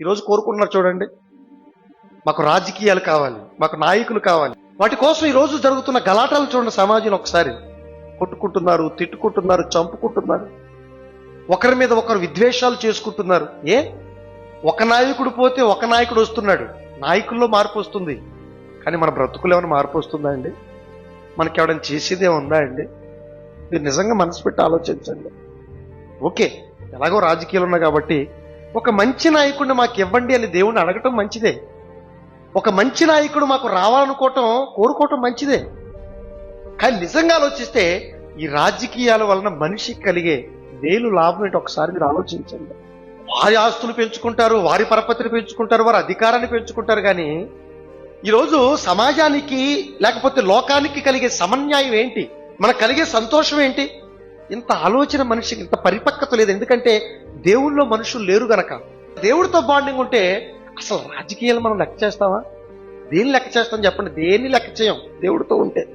ఈరోజు కోరుకుంటున్నారు చూడండి. మాకు రాజకీయాలు కావాలి మాకు నాయకులు కావాలి. వాటి కోసం ఈరోజు జరుగుతున్న గలాటాలు చూడండి సమాజంలో ఒకసారి. కొట్టుకుంటున్నారు తిట్టుకుంటున్నారు చంపుకుంటున్నారు. ఒకరి మీద ఒకరు విద్వేషాలు చేసుకుంటున్నారు. ఏ? ఒక నాయకుడు పోతే ఒక నాయకుడు వస్తున్నాడు. నాయకుల్లో మార్పు వస్తుంది. కానీ మన బ్రతుకులు ఏమైనా మార్పు వస్తుందా అండి? మనకి ఎవడైనా చేసేదే ఉందా అండి? మీరు నిజంగా మనసు పెట్టి ఆలోచించండి. ఓకే ఎలాగో రాజకీయాలు ఉన్నాయి కాబట్టి ఒక మంచి నాయకుడిని మాకు ఇవ్వండి అని దేవుణ్ణి అడగటం మంచిదే. ఒక మంచి నాయకుడు మాకు రావాలనుకోవటం కోరుకోవటం మంచిదే. కానీ నిజంగా ఆలోచిస్తే ఈ రాజకీయాల వలన మనిషికి కలిగే వేలు లాభం ఏంటి ఒకసారి మీరు ఆలోచించండి. వారి ఆస్తులు పెంచుకుంటారు వారి పరపతిని పెంచుకుంటారు వారి అధికారాన్ని పెంచుకుంటారు కానీ ఈరోజు సమాజానికి లేకపోతే లోకానికి కలిగే సమన్యాయం ఏంటి? మనకు కలిగే సంతోషం ఏంటి? ఇంత ఆలోచన మనిషికి ఇంత పరిపక్వత లేదు. ఎందుకంటే దేవుళ్ళో మనుషులు లేరు గనక. దేవుడితో బాండింగ్ ఉంటే అసలు రాజకీయాలు మనం లెక్క చేస్తావా దేన్ని లెక్క చేస్తాం చెప్పండి? దేన్ని లెక్క చేయం? దేవుడితో ఉంటే.